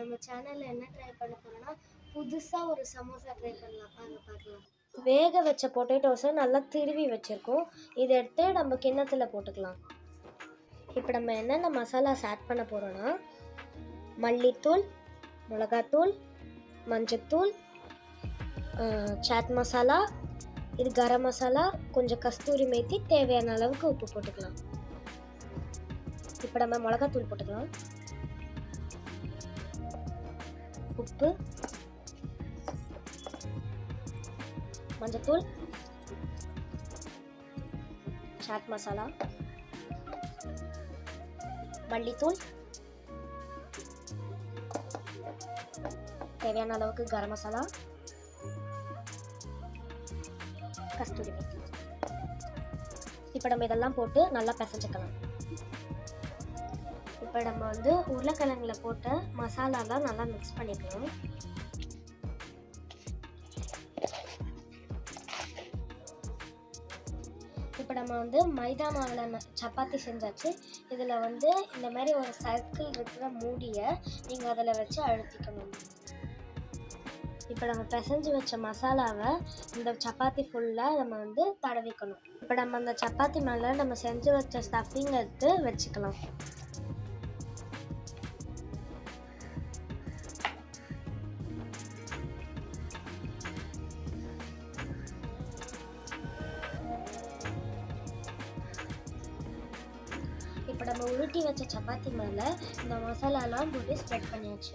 நம்ம சேனலில் என்ன ட்ரை பண்ண போகிறோன்னா புதுசாக ஒரு சமோசா ட்ரை பண்ணலாம். அதை பார்க்கலாம். வேக வச்ச பொட்டேட்டோஸை நல்லா திருவி வச்சுருக்கோம். இதை எடுத்து நம்ம கிண்ணத்தில் போட்டுக்கலாம். இப்போ நம்ம என்னென்ன மசாலாஸ் ஆட் பண்ண போகிறோன்னா மல்லித்தூள் மிளகாத்தூள் மஞ்சத்தூள் சாட் மசாலா இது கரம் மசாலா கொஞ்சம் கஸ்தூரி மேத்தி தேவையான அளவுக்கு உப்பு போட்டுக்கலாம். இப்போ நம்ம மிளகாத்தூள் போட்டுக்கலாம். உப்பு மஞ்சத்தூள் சாட் மசாலா மல்லித்தூள். தேவையான அளவுக்கு கரம் மசாலா கஸ்தூரி மேத்தி. இப்போ நம்ம இதெல்லாம் போட்டு நல்லா பிசைஞ்சுக்கலாம். இப்போ நம்ம வந்து உருளைக்கிழங்குல போட்ட மசாலாலாம் நல்லா மிக்ஸ் பண்ணிக்கலாம் இப்போ நம்ம வந்து மைதா மாவில் சப்பாத்தி செஞ்சாச்சு. இதில் வந்து இந்த மாதிரி ஒரு சர்க்கிள் இருக்கிற மூடியை நீங்கள் அதில் வச்சு அழுத்திக்கணும். இப்போ நம்ம பிசைஞ்சு வச்ச மசாலாவை இந்த சப்பாத்தி ஃபுல்லாக நம்ம வந்து தடவிக்கணும். இப்போ நம்ம அந்த சப்பாத்தி மேலே நம்ம செஞ்சு வச்ச ஸ்டஃபிங் எடுத்து வச்சுக்கலாம். நம்ம உருட்டி வச்ச சப்பாத்தி மேலே இந்த மசாலாலாம் போட்டு ஸ்ப்ரெட் பண்ணியாச்சு.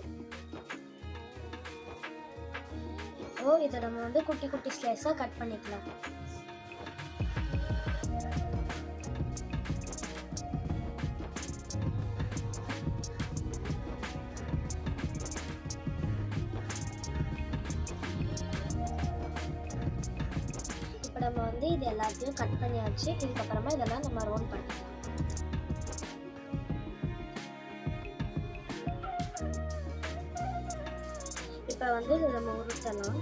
இப்போ இதை நம்ம வந்து குட்டி குட்டி ஸ்லைஸாக கட் பண்ணிக்கலாம். இப்போ நம்ம வந்து இது எல்லாத்தையும் கட் பண்ணியாச்சு. இதுக்கப்புறமா இதெல்லாம் நம்ம ரோல் பண்ணிக்கலாம். இப்போ வந்து இதை நம்ம உருட்டலாம்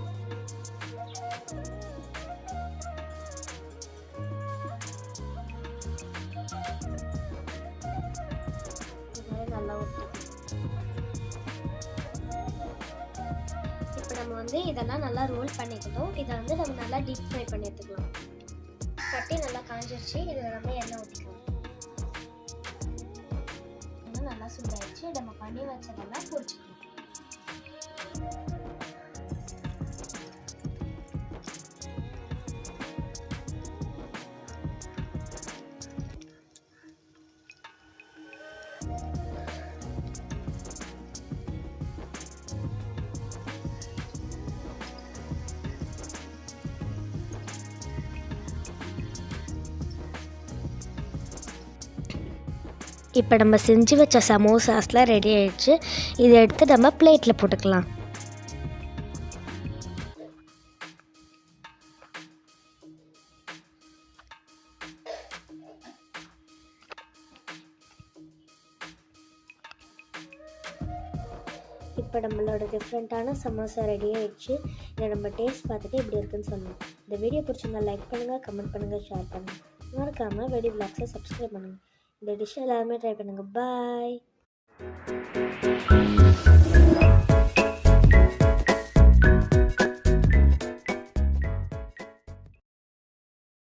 இது நல்லா உருட்டலாம் இப்போ நம்ம வந்து இதெல்லாம் நல்லா ரோல் பண்ணிக்கணும். இதை வந்து நம்ம நல்லா டீப் ஃப்ரை பண்ணி எடுத்துக்கலாம். சட்டி நல்லா காஞ்சிருச்சு. இதில் நம்ம எண்ணெய் ஊற்றிக்கலாம் நல்லா சூடாயிடுச்சு நம்ம பண்ணி வச்சதெல்லாம் பொரிச்சுக்கலாம். இப்போ நம்ம செஞ்சு வச்ச சமோசாஸ்லாம் ரெடி ஆகிடுச்சு இதை எடுத்து நம்ம பிளேட்டில் போட்டுக்கலாம். இப்போ நம்மளோட டிஃப்ரெண்ட்டான சமோசா ரெடி ஆகிடுச்சு இதை நம்ம டேஸ்ட் பார்த்துட்டு எப்படி இருக்குன்னு சொல்லணும் இந்த வீடியோ பிடிச்சிருந்தா லைக் பண்ணுங்கள் கமெண்ட் பண்ணுங்கள் ஷேர் பண்ணுங்கள் மறக்காமல் வெடி பிளாக்ஸை சப்ஸ்கிரைப் பண்ணுங்கள் இந்த டிஷ் எல்லாருமே ட்ரை பண்ணுங்கள் பாய்